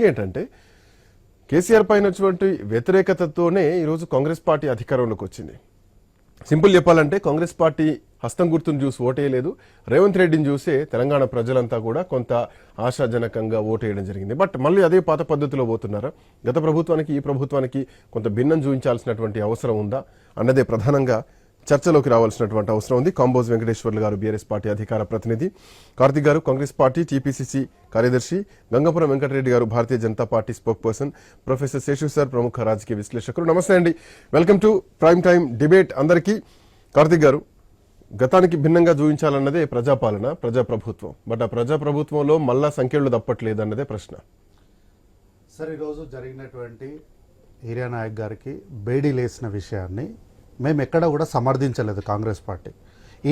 Thing ఏంటంటే కేసీఆర్ పైన వచ్చినటువంటి వ్యతిరేకతతోనే ఈరోజు కాంగ్రెస్ పార్టీ అధికారంలోకి వచ్చింది. సింపుల్ చెప్పాలంటే కాంగ్రెస్ పార్టీ హస్తం గుర్తును చూసి ఓటేయలేదు. రేవంత్ రెడ్డిని చూసే తెలంగాణ ప్రజలంతా కూడా కొంత ఆశాజనకంగా ఓటేయడం జరిగింది. బట్ మళ్ళీ అదే పాత పద్ధతిలో పోతున్నారా. గత ప్రభుత్వానికి ఈ ప్రభుత్వానికి కొంత భిన్నం చూపించాల్సినటువంటి అవసరం ఉందా? అన్నదే ప్రధానంగా చర్చలోకి రావాల్సినటువంటి అవసరం ఉంది. కాంబోజ్ వెంకటేశ్వర్లు గారు బీఆర్ఎస్ పార్టీ అధికార ప్రతినిధి. కార్తిక్ గారు కాంగ్రెస్ పార్టీ టీపీసీసీ కార్యదర్శి. గంగపురం వెంకటరెడ్డి గారు Bharatiya Janata party spokesperson. Professor Seshu sir ప్రముఖ రాజకీయ విశ్లేషకులు. నమస్తే అండి. Welcome to prime time debate అందరికీ. కార్తిక్ గారు గతానికి భిన్నంగా చూపించాలన్నదే ప్రజాపాలన ప్రజాప్రభుత్వం. బట్ ఆ ప్రజాప్రభుత్వంలో మళ్ళా సంఖ్యలు తప్పట్లేదు అన్నదే ప్రశ్న. సార్ ఈరోజు జరిగినటువంటి హీరా నాయక్ గారికి బేడీ లేసిన విషయాన్ని మేము ఎక్కడ కూడా సమర్థించలేదు కాంగ్రెస్ పార్టీ.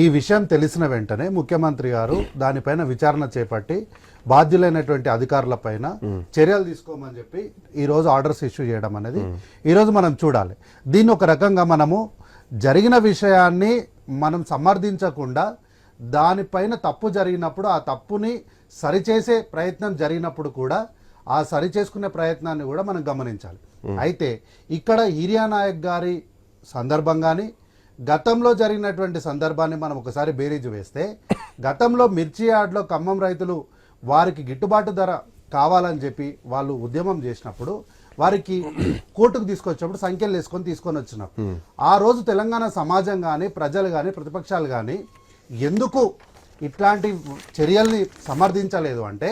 ఈ విషయం తెలిసిన వెంటనే ముఖ్యమంత్రి గారు దానిపైన విచారణ చేపట్టి బాధ్యులైనటువంటి అధికారులపైన చర్యలు తీసుకోమని చెప్పి ఈ రోజు ఆర్డర్స్ ఇష్యూ చేయడం అనేది ఈ రోజు మనం చూడాలి. దీన్ని ఒక రకంగా మనము జరిగిన విషయాన్ని మనం సమర్థించకుండా దానిపైన తప్పు జరిగినప్పుడు ఆ తప్పుని సరిచేసే ప్రయత్నం జరిగినప్పుడు కూడా ఆ సరి చేసుకునే ప్రయత్నాన్ని కూడా మనం గమనించాలి. అయితే ఇక్కడ హిరియా నాయక్ గారి సందర్భంగాని గతంలో జరిగినటువంటి సందర్భాన్ని మనం ఒకసారి బేరీజు వేస్తే గతంలో మిర్చి యార్డ్లో ఖమ్మం రైతులు వారికి గిట్టుబాటు ధర కావాలని చెప్పి వాళ్ళు ఉద్యమం చేసినప్పుడు వారికి కోర్టుకు తీసుకొచ్చినప్పుడు సంఖ్యలు వేసుకొని తీసుకొని వచ్చినప్పుడు ఆ రోజు తెలంగాణ సమాజం కానీ ప్రజలు కానీ ప్రతిపక్షాలు కానీ ఎందుకు ఇట్లాంటి చర్యల్ని సమర్థించలేదు అంటే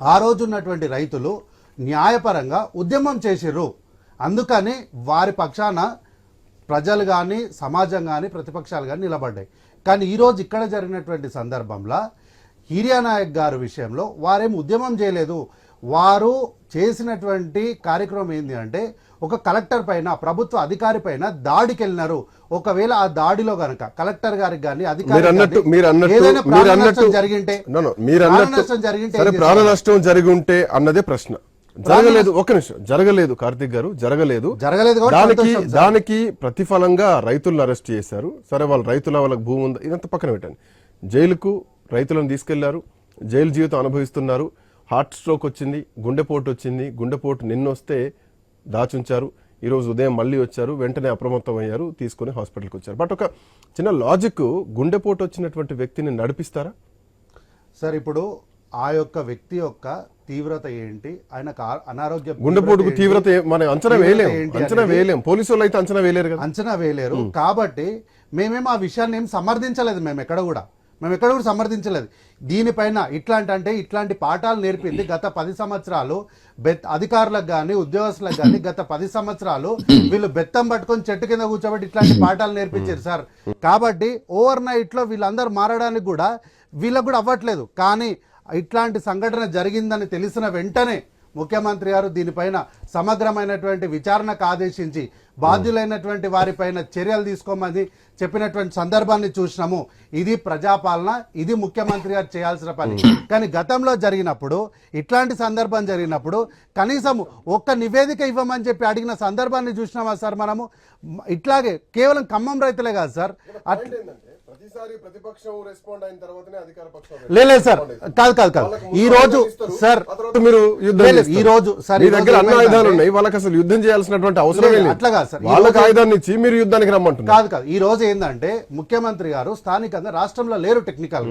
ఆ రోజు ఉన్నటువంటి రైతులు న్యాయపరంగా ఉద్యమం చేసిర్రు. అందుకని వారి పక్షాన ప్రజలు కానీ సమాజం కానీ ప్రతిపక్షాలు కానీ నిలబడ్డాయి. కానీ ఈరోజు ఇక్కడ జరిగినటువంటి సందర్భంలో హిరియా నాయక్ గారి విషయంలో వారేం ఉద్యమం చేయలేదు. వారు చేసినటువంటి కార్యక్రమం ఏంటి అంటే ఒక కలెక్టర్ పైన ప్రభుత్వ అధికారి పైన దాడికి వెళ్ళినారు ఒకవేళ ఆ దాడిలో గనక కలెక్టర్ గారికి కానీ అధికారి జరిగింటే ప్రాణ? నష్టం జరిగి ఉంటే అన్నదే ప్రశ్న. జరగలేదు ఒక నిమిషం. జరగలేదు కార్తిక్ గారు జరగలేదు. జరగలేదు దానికి. దానికి ప్రతిఫలంగా రైతులను అరెస్ట్ చేశారు. సరే వాళ్ళ రైతుల వాళ్ళకి భూమి ఉందా. ఇదంతా పక్కన పెట్టండి. జైలుకు రైతులను తీసుకెళ్ళారు. జైలు జీవితం అనుభవిస్తున్నారు. హార్ట్ స్ట్రోక్ వచ్చింది గుండెపోటు వచ్చింది. గుండెపోటు నిన్న వస్తే దాచుంచారు. ఈరోజు ఉదయం మళ్ళీ వచ్చారు. వెంటనే అప్రమత్తం అయ్యారు తీసుకుని హాస్పిటల్కి వచ్చారు. బట్ ఒక చిన్న లాజిక్ గుండెపోటు వచ్చినటువంటి వ్యక్తిని నడిపిస్తారా? సార్ ఇప్పుడు ఆ యొక్క వ్యక్తి యొక్క తీవ్రత ఏంటి? ఆయనకు ఆ- అనారోగ్య గుండెపోటుకు? తీవ్రత మనం అంచనా తీవ్రత వేయలేం. ఏంటి అంచనా అనేది వేయలేం. పోలీసు వాళ్ళు అయితే అంచనా వేయలేరు కదా. అంచనా వేయలేరు. కాబట్టి మేమేం ఆ విషయాన్ని ఏం సమర్థించలేదు మేము ఎక్కడ కూడా. మేము ఎక్కడ కూడా సమర్థించలేదు. దీనిపైన ఇట్లాంటి అంటే ఇట్లాంటి పాఠాలు నేర్పింది గత పది సంవత్సరాలు బెత్ అధికారులకు కానీ ఉద్యోగస్తులకు కానీ గత పది సంవత్సరాలు వీళ్ళు బెత్తం పట్టుకొని చెట్టు కింద కూర్చోబెట్టి ఇట్లాంటి పాఠాలు నేర్పించారు సార్. కాబట్టి ఓవర్ నైట్లో వీళ్ళందరూ మారడానికి కూడా వీళ్ళకు కూడా అవ్వట్లేదు. కానీ ఇట్లాంటి సంఘటన జరిగిందని తెలిసిన వెంటనే ముఖ్యమంత్రి గారు దీనిపైన సమగ్రమైనటువంటి విచారణకు ఆదేశించి బాధ్యులైనటువంటి వారిపైన చర్యలు తీసుకోమని చెప్పినటువంటి సందర్భాన్ని చూసినాము. ఇది ప్రజాపాలన ఇది ముఖ్యమంత్రి గారు చేయాల్సిన పని. కానీ గతంలో జరిగినప్పుడు ఇట్లాంటి సందర్భం జరిగినప్పుడు కనీసం ఒక్క నివేదిక ఇవ్వమని చెప్పి అడిగిన సందర్భాన్ని చూసినామా సార్ మనము? ఇట్లాగే కేవలం ఖమ్మం రైతులే కాదు సార్. అట్లా లేదు సార్. కాదు కాదు కాదు. ఈ రోజు సార్ మీరు. ఈ రోజు సార్, మీ దగ్గర అన్ని ఆయుధాలు ఉన్నాయి. వాళ్ళకి అసలు యుద్ధం చేయాల్సినటువంటి అవసరం లేదు, అట్లా కాదు సార్. వాళ్ళకి ఆయుధాన్ని ఇచ్చి మీరు యుద్ధానికి రమ్మంటున్నారు. కాదు కాదు. ఈ రోజు ఏంటంటే ముఖ్యమంత్రి గారు స్థానికంగా రాష్ట్రంలో లేరు టెక్నికల్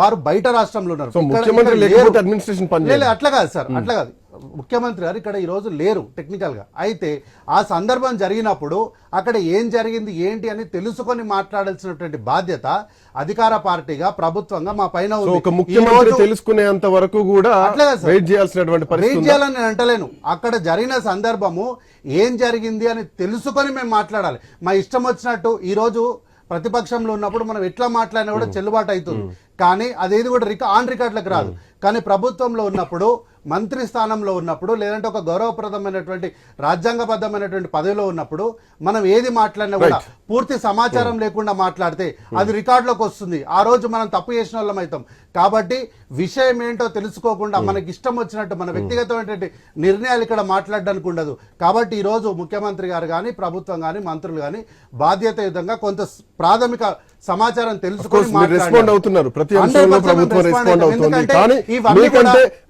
వారు బయట రాష్ట్రంలో ఉన్నారు. ముఖ్యమంత్రి లేరు. అడ్మినిస్ట్రేషన్ పని లేదు, అట్లా కాదు సార్ అట్లా కాదు. ముఖ్యమంత్రి గారు ఇక్కడ ఈ రోజు లేరు టెక్నికల్గా. అయితే ఆ సందర్భం జరిగినప్పుడు అక్కడ ఏం జరిగింది ఏంటి అని తెలుసుకొని మాట్లాడాల్సినటువంటి బాధ్యత అధికార పార్టీగా ప్రభుత్వంగా మా పైన ఒక ముఖ్యమంత్రి తెలుసుకునేంత వరకు కూడా. వెయిట్ చేయాల్సినటువంటి వెయిట్? చేయాలని నేను అంటలేను. అక్కడ జరిగిన సందర్భము ఏం జరిగింది అని తెలుసుకొని మేము మాట్లాడాలి. మా ఇష్టం వచ్చినట్టు ఈ రోజు ప్రతిపక్షంలో ఉన్నప్పుడు మనం ఎట్లా మాట్లాడినా కూడా చెల్లుబాటు అవుతుంది. కానీ అదేది కూడా రిక ఆన్ రికార్డులకు రాదు. కానీ ప్రభుత్వంలో ఉన్నప్పుడు మంత్రి స్థానంలో ఉన్నప్పుడు లేదంటే ఒక గౌరవప్రదమైనటువంటి రాజ్యాంగబద్ధమైనటువంటి పదవిలో ఉన్నప్పుడు మనం ఏది మాట్లాడినా కూడా పూర్తి సమాచారం లేకుండా మాట్లాడితే అది రికార్డులోకి వస్తుంది. ఆ రోజు మనం తప్పు చేసిన వాళ్ళం అవుతాం. కాబట్టి విషయం ఏంటో తెలుసుకోకుండా మనకి ఇష్టం వచ్చినట్టు మన వ్యక్తిగతమైనటువంటి నిర్ణయాలు ఇక్కడ మాట్లాడడానికి ఉండదు. కాబట్టి ఈ రోజు ముఖ్యమంత్రి గారు కానీ ప్రభుత్వం కానీ మంత్రులు కానీ బాధ్యతాయుతంగా కొంత స్- ప్రాథమిక సమాచారం తెలుసుకొని రెస్పాండ్. అవుతున్నారు. ప్రతి 100% అంశంలో ప్రభుత్వం రెస్పాండ్ అవుతాం. అవుతుంది. కానీ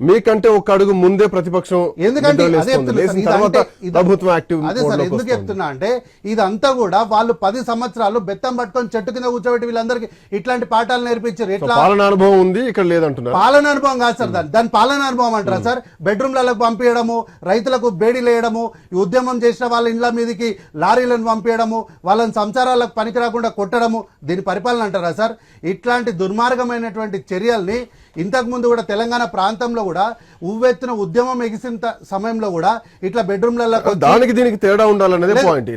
మీకంటే ఒక అడుగు ముందే ప్రతిపక్షం ఎందుకంటే ప్రభుత్వం యాక్టివ్ అదే సార్ ఎందుకు. చెప్తున్నా అంటే ఇదంతా కూడా వాళ్ళు పది సంవత్సరాలు బెత్తం పట్టుకొని చెట్టు కింద కూర్చోబెట్టి వీళ్ళందరికీ ఇట్లాంటి పాఠాలు నేర్పించారు. ఎట్లా? పాలన అనుభవం ఉంది ఇక్కడ లేదంటున్నారు. పాలన అనుభవం కాదు సార్ దాని. దాని పాలన అనుభవం అంటారా సార్? బెడ్రూమ్లకు పంపించడము రైతులకు బేడీలు వేయడము ఈ ఉద్యమం చేసిన వాళ్ళ ఇండ్ల మీదకి లారీలను పంపించడము వాళ్ళని సంసారాలకు పనికి రాకుండా కొట్టడము దీని పరిపాలన అంటారా సార్? ఇట్లాంటి దుర్మార్గమైనటువంటి చర్యల్ని ఇంతకు ముందు కూడా తెలంగాణ ప్రాంతంలో కూడా ఉవ్వెత్తున ఉద్యమం ఎగిసిన సమయంలో కూడా ఇట్లా బెడ్రూమ్లలో దానికి దీనికి తేడా ఉండాలనేదే. పాయింట్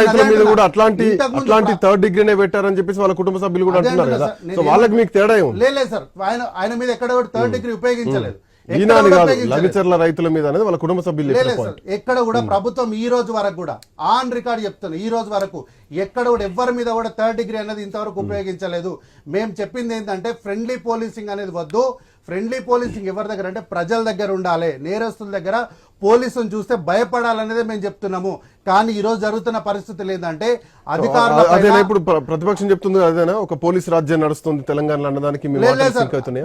రైతుల మీద కూడా. అట్లాంటి ఇంతకుముందు అట్లాంటి థర్డ్ డిగ్రీనే పెట్టారని చెప్పేసి వాళ్ళ కుటుంబ సభ్యులు కూడా అంటున్నారు అంటున్నా కదా. సో వాళ్ళకి మీకు తేడా లేదు సార్ ఆయన ఆయన మీద ఎక్కడ కూడా థర్డ్ డిగ్రీ ఉపయోగించలేదు. ఈనాడు కాదు. లగిచర్ల రైతుల మీద అనేది వాళ్ళ కుటుంబ సభ్యులు ఎక్కడ కూడా ప్రభుత్వం ఈ రోజు వరకు కూడా ఆన్ రికార్డ్ చెప్తాను ఈ రోజు వరకు ఎక్కడ కూడా ఎవరి మీద కూడా థర్డ్ డిగ్రీ అనేది ఇంతవరకు ఉపయోగించలేదు. మేము చెప్పింది ఏంటంటే ఫ్రెండ్లీ పోలీసింగ్ అనేది వద్దు. ఫ్రెండ్లీ పోలీసింగ్ ఎవరి దగ్గర అంటే ప్రజల దగ్గర ఉండాలి. నేరస్తుల దగ్గర పోలీసును చూస్తే భయపడాలనేదే మేము చెప్తున్నాము. కానీ ఈ రోజు జరుగుతున్న పరిస్థితులు ఏంటంటే అధికారుల అదేనా ఇప్పుడు ప్ర- ప్రతిపక్షం చెప్తుంది అదేనా? ఒక పోలీస్ రాజ్యం నడుస్తుంది తెలంగాణలో అన్నదానికి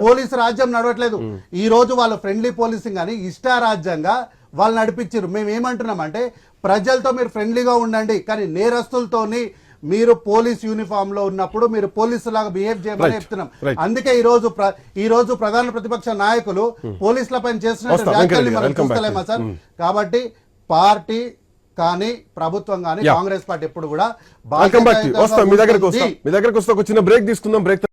పోలీసు రాజ్యం నడవట్లేదు. ఈ రోజు వాళ్ళు ఫ్రెండ్లీ పోలీసింగ్ అని ఇష్టారాజ్యంగా వాళ్ళు నడిపించారు మేము ఏమంటున్నాం అంటే ప్రజలతో మీరు ఫ్రెండ్లీగా ఉండండి కానీ నేరస్తులతోని మీరు పోలీస్ యూనిఫామ్లో ఉన్నప్పుడు మీరు పోలీసు లాగా బిహేవ్ చేయమని. చెప్తున్నాం. అందుకే ఈ రోజు ఈ రోజు ప్రధాన ప్రతిపక్ష నాయకులు పోలీసుల పైన చేసిన వ్యాఖ్యల్ని మనం. చూస్తలేమా సార్ కాబట్టి పార్టీ కానీ ప్రభుత్వం కానీ. కాంగ్రెస్ పార్టీ ఎప్పుడు కూడా మీ దగ్గరకు. వస్తాం మీ దగ్గరకు వస్తా ఒక చిన్న బ్రేక్ తీసుకుందాం బ్రేక్